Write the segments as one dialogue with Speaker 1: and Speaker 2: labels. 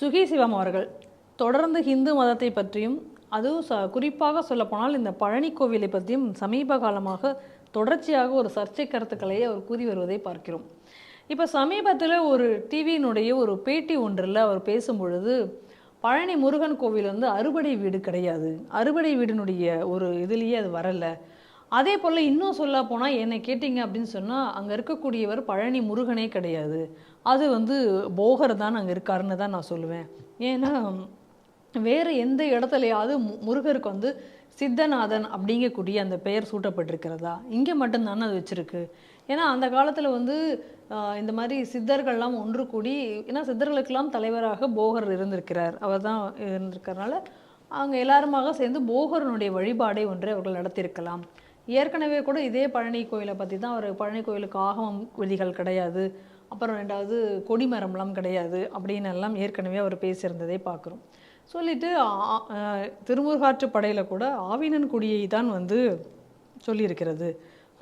Speaker 1: சுகி சிவம் அவர்கள். தொடர்ந்து ஹிந்து மதத்தை பற்றியும் அதுவும் ச குறிப்பாக சொல்லப்போனால் இந்த பழனி கோவிலை பற்றியும் சமீப காலமாக தொடர்ச்சியாக ஒரு சர்ச்சை கருத்துக்களை அவர் கூறி வருவதை பார்க்கிறோம். இப்போ சமீபத்தில் ஒரு டிவியினுடைய ஒரு பேட்டி ஒன்றில் அவர் பேசும் பொழுது பழனி முருகன் கோவில் வந்து அறுபடை வீடு கிடையாது. அறுபடை வீடினுடைய ஒரு இதுலேயே அது வரலை. அதே போல் இன்னும் சொல்ல போனால் என்னை கேட்டிங்க அப்படின்னு சொன்னால் அங்கே இருக்கக்கூடியவர் பழனி முருகனே கிடையாது. அது வந்து போகர் தான் அங்கே இருக்காருன்னு தான் நான் சொல்லுவேன். ஏன்னா வேறு எந்த இடத்துலையாவது முருகருக்கு வந்து சித்தநாதன் அப்படிங்கக்கூடிய அந்த பெயர் சூட்டப்பட்டிருக்கிறதா? இங்கே மட்டும்தானே அது வச்சுருக்கு. ஏன்னா அந்த காலத்தில் வந்து இந்த மாதிரி சித்தர்கள்லாம் ஒன்று கூடி ஏன்னா சித்தர்களுக்கெல்லாம் தலைவராக போகர் இருந்திருக்கிறார். அவர் தான் இருந்திருக்கிறனால அவங்க எல்லாருமாக சேர்ந்து போகரனுடைய வழிபாடை ஒன்றை அவர்கள் நடத்தியிருக்கலாம். ஏற்கனவே கூட இதே பழனி கோயிலை பற்றி தான் அவர் பழனி கோயிலுக்கு ஆகமம் விதிகள் கிடையாது. அப்புறம் ரெண்டாவது கொடிமரம்லாம் கிடையாது அப்படின்னு எல்லாம் ஏற்கனவே அவர் பேசியிருந்ததை பார்க்குறோம். சொல்லிட்டு திருமுருகாற்று படையில் கூட ஆவினன் குடியை தான் வந்து சொல்லியிருக்கிறது.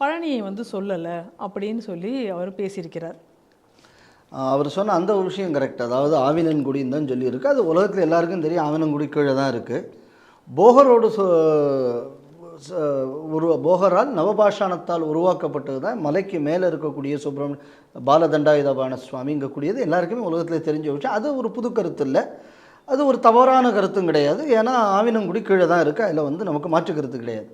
Speaker 1: பழனியை வந்து சொல்லலை அப்படின்னு சொல்லி அவர் பேசியிருக்கிறார்.
Speaker 2: அவர் சொன்ன அந்த ஒரு விஷயம் கரெக்ட் அதாவது ஆவினன்குடின்னு தான் சொல்லியிருக்கு. அது உலகத்தில் எல்லாருக்கும் தெரியும். ஆவினன்குடி கீழே தான் இருக்குது போகரோடு சொ- உருவ போகரால் நவபாஷானத்தால் உருவாக்கப்பட்டது தான் மலைக்கு மேலே இருக்கக்கூடிய சுப்பிரமணிய பாலதண்டாயுதபான சுவாமி இங்கே கூடியது எல்லாருக்குமே உலகத்தில் தெரிஞ்ச விஷயம். அது ஒரு புது கருத்து இல்லை. அது ஒரு தவறான கருத்தும் கிடையாது. ஏன்னா ஆவினங்குடி கீழே தான் இருக்குது அதில் வந்து நமக்கு மாற்று கருத்து கிடையாது.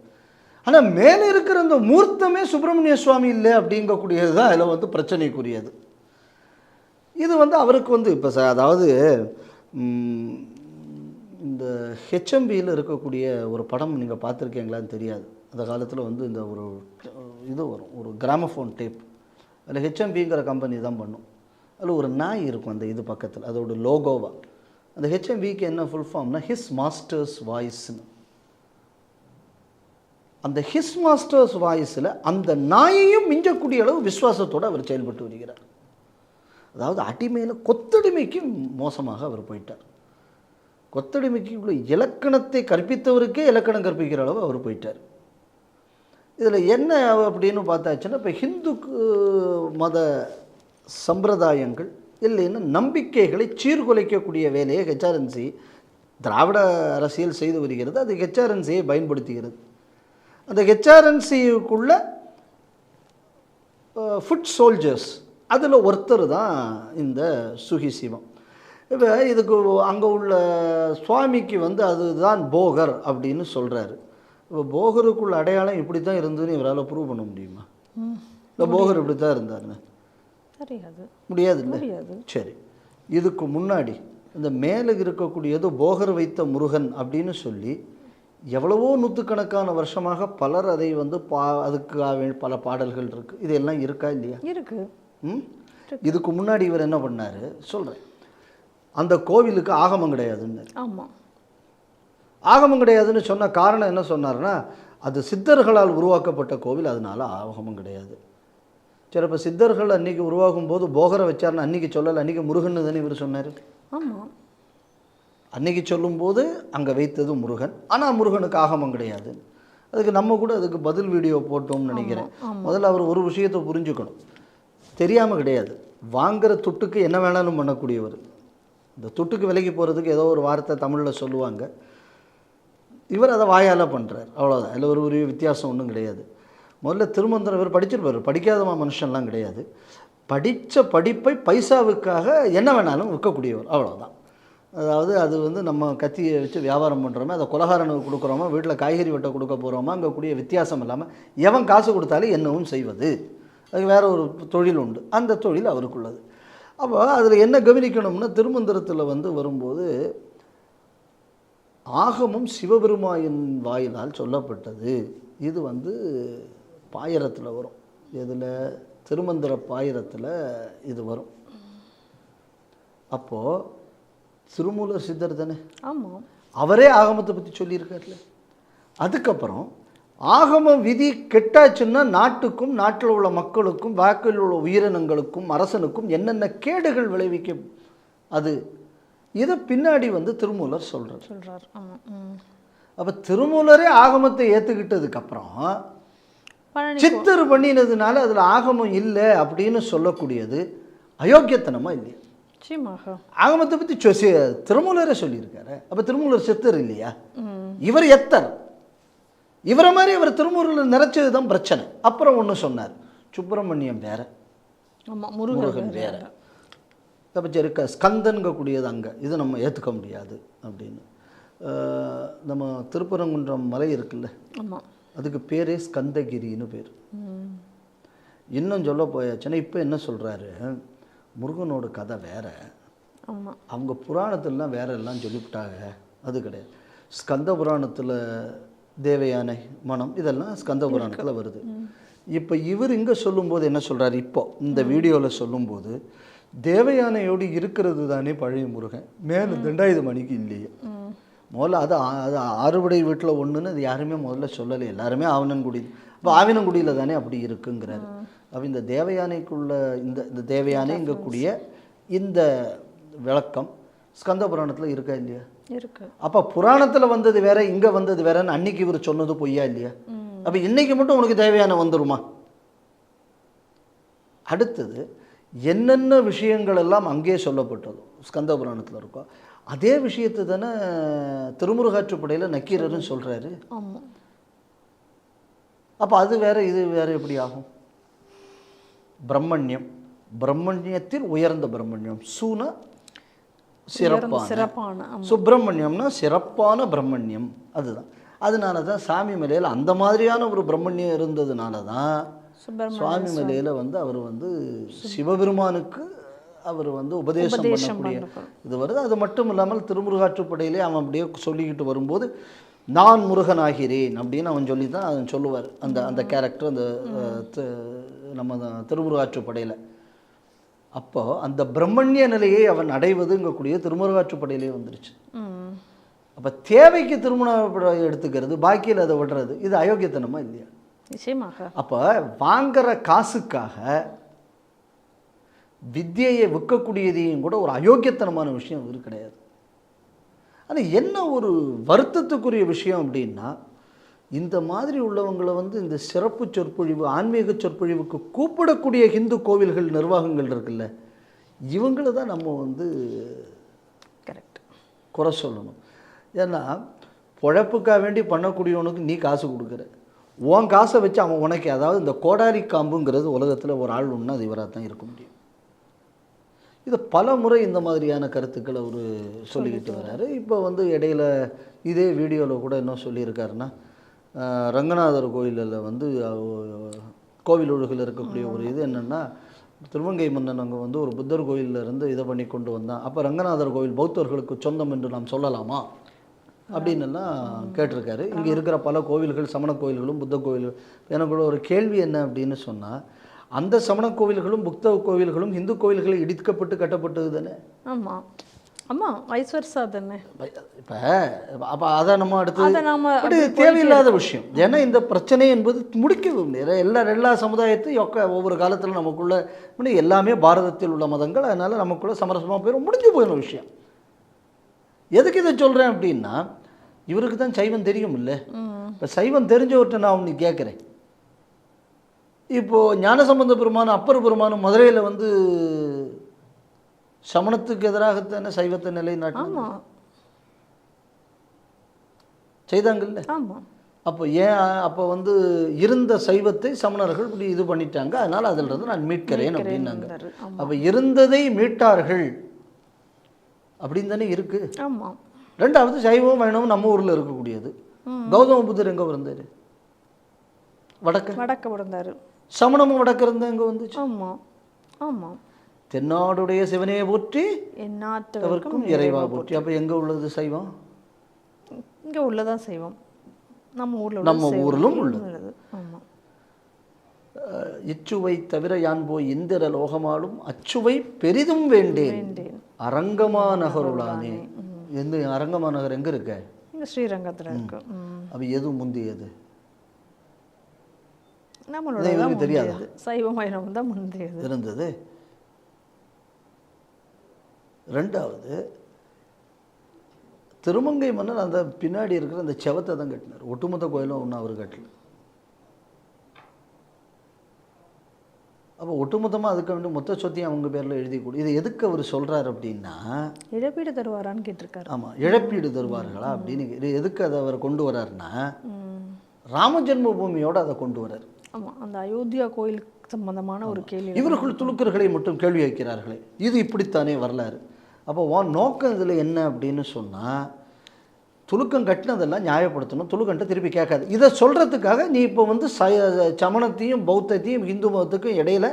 Speaker 2: ஆனால் மேலே இருக்கிற அந்த மூர்த்தமே சுப்பிரமணிய சுவாமி இல்லை அப்படிங்கக்கூடியது தான் அதில் வந்து பிரச்சனைக்குரியது. இது வந்து அவருக்கு வந்து இப்போ ச அதாவது ஹெச்எம்பியில் இருக்கக்கூடிய ஒரு படம் நீங்கள் பார்த்துருக்கீங்களான்னு தெரியாது. அந்த காலத்தில் வந்து இந்த ஒரு இது வரும் ஒரு கிராமஃபோன் டேப் அதில் ஹெச்எம்பிங்கிற கம்பெனி தான் பண்ணும். அதில் ஒரு நாய் இருக்கும் அந்த இது பக்கத்தில் அதோட லோகோவா அந்த ஹெச்எம்பிக்கு என்ன ஃபுல் ஃபார்ம்னா ஹிஸ் மாஸ்டர்ஸ் வாய்ஸ்னு அந்த ஹிஸ் மாஸ்டர்ஸ் வாய்ஸில் அந்த நாயையும் மிஞ்சக்கூடிய அளவு விசுவாசத்தோடு அவர் செயல்பட்டு வருகிறார். அதாவது அடிமையில் கொத்தடிமைக்கு மோசமாக அவர் போயிட்டார். கொத்தடிமைக்கு உள்ள இலக்கணத்தை கற்பித்தவருக்கே இலக்கணம் கற்பிக்கிற அளவு அவர் போயிட்டார். இதில் என்ன அப்படின்னு பார்த்தாச்சுன்னா இப்போ ஹிந்து மத சம்பிரதாயங்கள் இல்லைன்னா நம்பிக்கைகளை சீர்குலைக்கக்கூடிய வேலையை ஹெச்ஆர்என்சி திராவிட அரசியல் செய்து வருகிறது. அது ஹெச்ஆர்என்சியை பயன்படுத்துகிறது. அந்த ஹெச்ஆர்என்சிக்குள்ள ஃபுட் சோல்ஜர்ஸ் அதில் ஒருத்தர் தான் இந்த சுகி சிவம். இப்போ இதுக்கு அங்கே உள்ள சுவாமிக்கு வந்து அதுதான் போகர் அப்படின்னு சொல்கிறாரு இப்போ போகருக்குள்ள அடையாளம் இப்படி தான் இருந்ததுன்னு இவரால் ப்ரூவ் பண்ண முடியுமா? இல்லை போகர் இப்படி தான் இருந்தாருன்னு?
Speaker 1: தெரியாது.
Speaker 2: முடியாது இல்லை? சரி. இதுக்கு முன்னாடி இந்த மேலே இருக்கக்கூடியது போகர் வைத்த முருகன் அப்படின்னு சொல்லி எவ்வளவோ நூற்றுக்கணக்கான வருஷமாக பலர் அதை வந்து பா அதுக்கு பல பாடல்கள் இருக்குது இதெல்லாம் இருக்கா இல்லையா?
Speaker 1: இருக்கு.
Speaker 2: ம்? இதுக்கு முன்னாடி இவர் என்ன பண்ணார்? சொல்கிறேன் அந்த கோவிலுக்கு ஆகமம் கிடையாதுன்னு.
Speaker 1: ஆமாம்
Speaker 2: ஆகமம் கிடையாதுன்னு சொன்ன காரணம் என்ன சொன்னார்னா அது சித்தர்களால் உருவாக்கப்பட்ட கோவில் அதனால ஆகமம் கிடையாது. சரி இப்போ சித்தர்கள் அன்னைக்கு உருவாகும் போது போகரை வச்சார்னு அன்னைக்கு சொல்லலை அன்னைக்கு முருகன் தானே இவர் சொன்னார்?
Speaker 1: ஆமாம்
Speaker 2: அன்னைக்கு சொல்லும்போது அங்கே வைத்தது முருகன். ஆனால் முருகனுக்கு ஆகமம் கிடையாது. அதுக்கு நம்ம கூட அதுக்கு பதில் வீடியோ போட்டோம்னு நினைக்கிறேன். முதல்ல அவர் ஒரு விஷயத்தை புரிஞ்சுக்கணும். தெரியாமல் கிடையாது. வாங்குற துட்டுக்கு என்ன வேணாலும் பண்ணக்கூடியவர். இந்த துட்டுக்கு விலைக்கு போகிறதுக்கு ஏதோ ஒரு வார்த்தை தமிழில் சொல்லுவாங்க. இவர் அதை வாயால் பண்ணுறார் அவ்வளோதான் அதில் ஒரு ஒரு வித்தியாசம் ஒன்றும் கிடையாது. முதல்ல திருமந்திரம் இவர் படிச்சிருப்பார். படிக்காதமா மனுஷன்லாம் கிடையாது. படித்த படிப்பை பைசாவுக்காக என்ன வேணாலும் விற்கக்கூடியவர். அவ்வளோதான் அதாவது அது வந்து நம்ம கத்தியை வச்சு வியாபாரம் பண்ணுறோமே அதை குலகாரனுக்கு கொடுக்குறோமா வீட்டில் காய்கறி வெட்ட கொடுக்க போகிறோமா அங்கே கூடிய வித்தியாசம் இல்லாமல் எவன் காசு கொடுத்தாலும் என்னவும் செய்வது. அது வேற ஒரு தொழில் உண்டு. அந்த தொழில் அவருக்குள்ளது. அப்போ அதில் என்ன கவனிக்கணும்னா திருமந்திரத்தில் வந்து வரும்போது ஆகமம் சிவபெருமாயின் வாயிலால் சொல்லப்பட்டது. இது வந்து பாயிரத்தில் வரும். இதில் திருமந்திர பாயிரத்தில் இது வரும். அப்போது திருமூலர் சித்தர் தானே?
Speaker 1: ஆமாம்.
Speaker 2: அவரே ஆகமத்தை பற்றி சொல்லியிருக்காருல்ல அதுக்கப்புறம் ஆகம விதி கெட்டாச்சுன்னா நாட்டுக்கும் நாட்டில் உள்ள மக்களுக்கும் வாக்கில் உள்ள உயிரினங்களுக்கும் அரசனுக்கும் என்னென்ன கேடுகள் விளைவிக்கும்? அது இதை பின்னாடி வந்து திருமூலர் சொல்கிறார்
Speaker 1: ம்.
Speaker 2: அப்போ திருமூலரே ஆகமத்தை ஏற்றுக்கிட்டதுக்கப்புறம் சித்தர் பண்ணினதுனால அதில் ஆகமம் இல்லை அப்படின்னு சொல்லக்கூடியது அயோக்கியத்தனமா இல்லையா? ஆகமத்தை பற்றி திருமூலரே சொல்லியிருக்காரு. அப்போ திருமூலர் செத்தர் இல்லையா? இவர் எத்தர். இவரை மாதிரி இவர் திருமூரில் நிறைச்சது தான் பிரச்சனை. அப்புறம் ஒன்று சொன்னார். சுப்பிரமணியம் வேற.
Speaker 1: ஆமா முருகன் வேற.
Speaker 2: வேற. அப்போ சரி க ஸ்கந்தன்கக்கூடியது அங்கே. இது நம்ம ஏற்றுக்க முடியாது அப்படின்னு. நம்ம திருப்பரங்குன்றம் மலை இருக்குல்ல? அதுக்கு பேரே ஸ்கந்தகிரின்னு பேர். இன்னும் சொல்ல போயாச்சுன்னா இப்போ என்ன சொல்கிறாரு முருகனோட கதை வேற. அவங்க புராணத்திலலாம் வேற எல்லாம் சொல்லிவிட்டாங்க. அது கிடையாது. ஸ்கந்த புராணத்தில் தேவயானை மனம் இதெல்லாம் ஸ்கந்த புராணத்தில் வருது. இப்போ இவர் இங்கே சொல்லும்போது என்ன சொல்றாரு? இப்போ இந்த வீடியோவில் சொல்லும்போது தேவயானையோடு இருக்கிறது தானே பழைய முருகன்? மேலே தண்டாயுத மணிக்கு இல்லையே. முதல்ல அது அது ஆறுபடை வீட்டில் ஒன்றுன்னு அது யாருமே முதல்ல சொல்லலை. எல்லாருமே ஆவணங்குடி அப்போ ஆவினங்குடியில் தானே அப்படி இருக்குங்கிறாரு. அப்போ இந்த தேவயானைக்குள்ள இந்த இந்த தேவயானை இங்கே கூடிய இந்த விளக்கம் ஸ்கந்த புராணத்தில் இருக்கா இல்லையா?
Speaker 1: இருக்கு.
Speaker 2: அப்போ புராணத்தில் வந்தது வேற இங்கே வந்தது வேறன்னு அன்னைக்கு இவர் சொன்னது பொய்யா இல்லையா? அப்போ இன்னைக்கு மட்டும் உனக்கு தேவையான வந்துருமா? அடுத்தது என்னென்ன விஷயங்கள் எல்லாம் அங்கே சொல்லப்பட்டதோ? ஸ்கந்த புராணத்தில் இருக்கோ. அதே விஷயத்தை தானே திருமுருகாற்றுப்படையில் நக்கீரர்னு சொல்கிறாரு
Speaker 1: ஆமா.
Speaker 2: அப்போ அது வேற இது வேற எப்படி ஆகும்? பிரம்மண்யம். பிரம்மண்யத்தில் உயர்ந்த பிரம்மண்யம். சூன சிறப்பான
Speaker 1: சிறப்பான
Speaker 2: சுப்பிரமணியம்னா சிறப்பான பிரம்மண்யம் அதுதான். அதனால தான் சாமி மலையில் அந்த மாதிரியான ஒரு பிரம்மண்யம் இருந்ததுனால தான் சுவாமி மலையில் வந்து அவர் வந்து சிவபெருமானுக்கு அவர் வந்து உபதேசம் பண்ணக்கூடிய. இது வருது. அது மட்டும் இல்லாமல் திருமுருகாற்றுப்படையிலே அவன் அப்படியே சொல்லிக்கிட்டு வரும்போது நான் முருகனாகிறேன் அப்படின்னு அவன் சொல்லி தான் அவன் சொல்லுவார். அந்த அந்த கேரக்டர் அந்த நம்ம திருமுருகாற்றுப்படையில். அப்போ அந்த பிரம்மண்ய நிலையை அவன் அடைவதுங்கக்கூடிய திருமுருகாற்றுப்படையிலே வந்துருச்சு. அப்போ தேவைக்கு திருமண எடுத்துக்கிறது பாக்கியில் அதை விடுறது இது அயோக்கியத்தனமா இல்லையா?
Speaker 1: நிச்சயமாக.
Speaker 2: அப்போ வாங்குற காசுக்காக வித்தியையை விற்கக்கூடியதையும் கூட ஒரு அயோக்கியத்தனமான விஷயம் இது கிடையாது. ஆனால் என்ன ஒரு வருத்தத்துக்குரிய விஷயம் அப்படின்னா இந்த மாதிரி உள்ளவங்களை வந்து இந்த சிறப்பு சொற்பொழிவு ஆன்மீக சொற்பொழிவுக்கு கூப்பிடக்கூடிய ஹிந்து கோவில்கள் நிர்வாகங்கள் இருக்குல்ல இவங்கள தான் நம்ம வந்து
Speaker 1: கரெக்ட்
Speaker 2: குறை சொல்லணும். ஏன்னா பொழப்புக்காக வேண்டி பண்ணக்கூடியவனுக்கு நீ காசு கொடுக்குற. உன் காசை வச்சு அவன் உனக்கு அதாவது இந்த கோடாரி காம்புங்கிறது உலகத்தில் ஒரு ஆள் ஒன்று அது இவராக தான் இருக்க முடியும். இது பல முறை இந்த மாதிரியான கருத்துக்களை அவர் சொல்லிக்கிட்டு வர்றாரு இப்போ வந்து இடையில இதே வீடியோவில் கூட என்ன சொல்லியிருக்காருன்னா ரங்கநாதர் கோயிலில் வந்து கோவில் ஒழுகில் இருக்கக்கூடிய ஒரு இது என்னென்னா திருவங்கை மன்னன் அங்கே வந்து ஒரு புத்தர் கோயிலில் இருந்து இதை பண்ணி கொண்டு வந்தான். அப்போ ரங்கநாதர் கோயில் பௌத்தர்களுக்கு சொந்தம் என்று நாம் சொல்லலாமா? அப்படின்னுலாம் கேட்டிருக்காரு. இங்கே இருக்கிற பல கோவில்கள் சமண கோவில்களும் புத்த கோவில்கள் எனக்குள்ள ஒரு கேள்வி என்ன அப்படின்னு சொன்னால் அந்த சமண கோவில்களும் புத்த கோவில்களும் இந்து கோவில்களை இடிக்கப்பட்டு கட்டப்பட்டது தானே?
Speaker 1: ஆமாம் ஆமா வைஸ் வர்சா தானே.
Speaker 2: இப்போ அப்போ அதை நம்ம அடுத்து தேவையில்லாத விஷயம். ஏன்னா இந்த பிரச்சனை என்பது முடியாது எல்லா எல்லா சமுதாயத்தையும் ஒக்க ஒவ்வொரு காலத்தில் நமக்குள்ள எல்லாமே பாரதத்தில் உள்ள மதங்கள் அதனால நமக்குள்ள சமரசமாக போயிடும் முடிஞ்சு போயிடும் விஷயம். எதுக்கு இதை சொல்கிறேன் அப்படின்னா இவருக்கு தான் சைவம் தெரியும் இல்லை இப்போ சைவம் தெரிஞ்சவர்கிட்ட நான் ஒன்று கேட்குறேன் இப்போது ஞானசம்பந்த பெருமானும் அப்பர் பெருமானும் மதுரையில் வந்து சமணத்துக்கு எதிராகத்தானே சைவத்தை நிலைநாட்டினாங்க செய்தாங்கல்ல? அப்போ ஏன் அப்போ வந்து இருந்த சைவத்தை சமணர்கள் இப்படி இது பண்ணிட்டாங்க? அதனால் அதில் இருந்து நான் மீட்கிறேன் அப்படின்னாங்க. அப்போ இருந்ததை மீட்டார்கள் அப்படின்னு தானே இருக்கு.
Speaker 1: ஆமா.
Speaker 2: ரெண்டாவது சைவம் வைணவம் நம்ம ஊரில் இருக்கக்கூடியது. கௌதம புத்தர் எங்கே பிறந்தார்? வடக்க.
Speaker 1: வடக்க பிறந்தாரு.
Speaker 2: சமணமும் வடக்க இருந்தா எங்கே வந்துச்சு?
Speaker 1: ஆமா. ஆமா.
Speaker 2: தென்னாடுடைய சிவனையை போற்றி
Speaker 1: எந்நாட்டவர்க்கும்
Speaker 2: இறைவா போற்றி. அப்போ எங்கே உள்ளது சைவம்?
Speaker 1: இங்க உள்ளதான் செய்வோம் நம்ம ஊர்ல
Speaker 2: நம்ம. ஊரிலும் உள்ளது. இச்சுவை தவிர யான் போய் இந்திர லோகமாலும் அச்சுவை பெரிதும் வேண்டேன். அரங்கமா நகருளானே. எந்த அரங்கமா நகர் எங்க இருக்க?
Speaker 1: இங்க ஸ்ரீரங்கத்துல இருக்கு.
Speaker 2: அப்ப எது முந்தியது?
Speaker 1: நம்மளோட
Speaker 2: தெரியாதா?
Speaker 1: முந்தையது. சைவ வைணவம் தான் முந்தையது.
Speaker 2: இருந்தது. ரெண்டாவது திருமங்கை மன்னர் அந்த பின்னாடி இருக்கிற அந்த செவத்தை தான் கட்டினார். ஒட்டுமொத்த கோயிலும் ஒன்றும் அவர் கட்டல. அப்போ ஒட்டுமொத்தமாக அதுக்கு வேண்டி மொத்த சொத்தையும் அவங்க பேரில் எழுதி கொடு. இது எதுக்கு அவர் சொல்கிறார் அப்படின்னா
Speaker 1: இழப்பீடு தருவாரான்னு கேட்டிருக்காரு.
Speaker 2: ஆமாம் இழப்பீடு தருவார்களா அப்படின்னு இது எதுக்கு அதை அவர் கொண்டு வராருன்னா. ராம ஜென்மபூமியோட அதை கொண்டு வரார்.
Speaker 1: ஆமா அந்த அயோத்தியா கோயில் சம்பந்தமான ஒரு கேள்வி.
Speaker 2: இவர்கள் துலுக்கர்களை மட்டும் கேள்வி வைக்கிறார்களே இது இப்படித்தானே வரலாறு? அப்போ உன் நோக்கம் இதில் என்ன அப்படின்னு சொன்னால் துலுக்கம் கட்டினதெல்லாம் நியாயப்படுத்தணும் துலுக்கன்ட்ட திருப்பி கேட்காது. இதை சொல்கிறதுக்காக நீ இப்போ வந்து ச சமணத்தையும் பௌத்தத்தையும் இந்து மதத்துக்கும் இடையில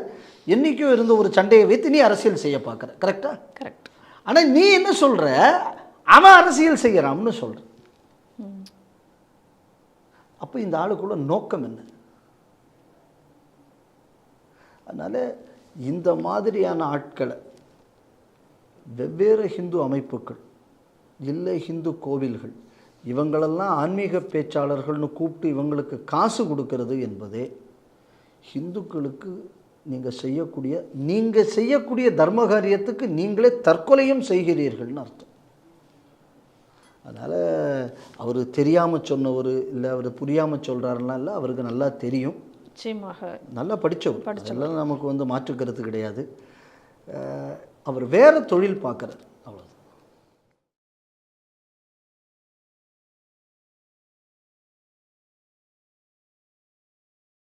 Speaker 2: என்றைக்கும் இருந்த ஒரு சண்டையை வைத்து நீ அரசியல் செய்ய பார்க்குற. கரெக்டாக
Speaker 1: கரெக்ட்
Speaker 2: ஆனால் நீ என்ன சொல்கிற அவன் அரசியல் செய்கிறான்னு சொல்கிற அப்போ இந்த ஆளுக்குள்ள நோக்கம் என்ன? அதனால் இந்த மாதிரியான ஆட்களை வெவ்வேறு ஹிந்து அமைப்புகள் இல்லை ஹிந்து கோவில்கள் இவங்களெல்லாம் ஆன்மீக பேச்சாளர்கள்னு கூப்பிட்டு இவங்களுக்கு காசு கொடுக்கறது என்பதே ஹிந்துக்களுக்கு நீங்கள் செய்யக்கூடிய நீங்கள் செய்யக்கூடிய தர்ம காரியத்துக்கு நீங்களே தற்கொலையும் செய்கிறீர்கள்னு அர்த்தம். அதனால் அவர் தெரியாமல் சொன்னவர் இல்லை அவர் புரியாமல் சொல்கிறாருலாம் இல்லை அவருக்கு நல்லா தெரியும்.
Speaker 1: நிச்சயமாக.
Speaker 2: நல்லா படித்தவர் அதெல்லாம் நமக்கு வந்து மாற்றுக்கிறது கிடையாது. அவர் வேறு தொழில் பார்க்குறார்.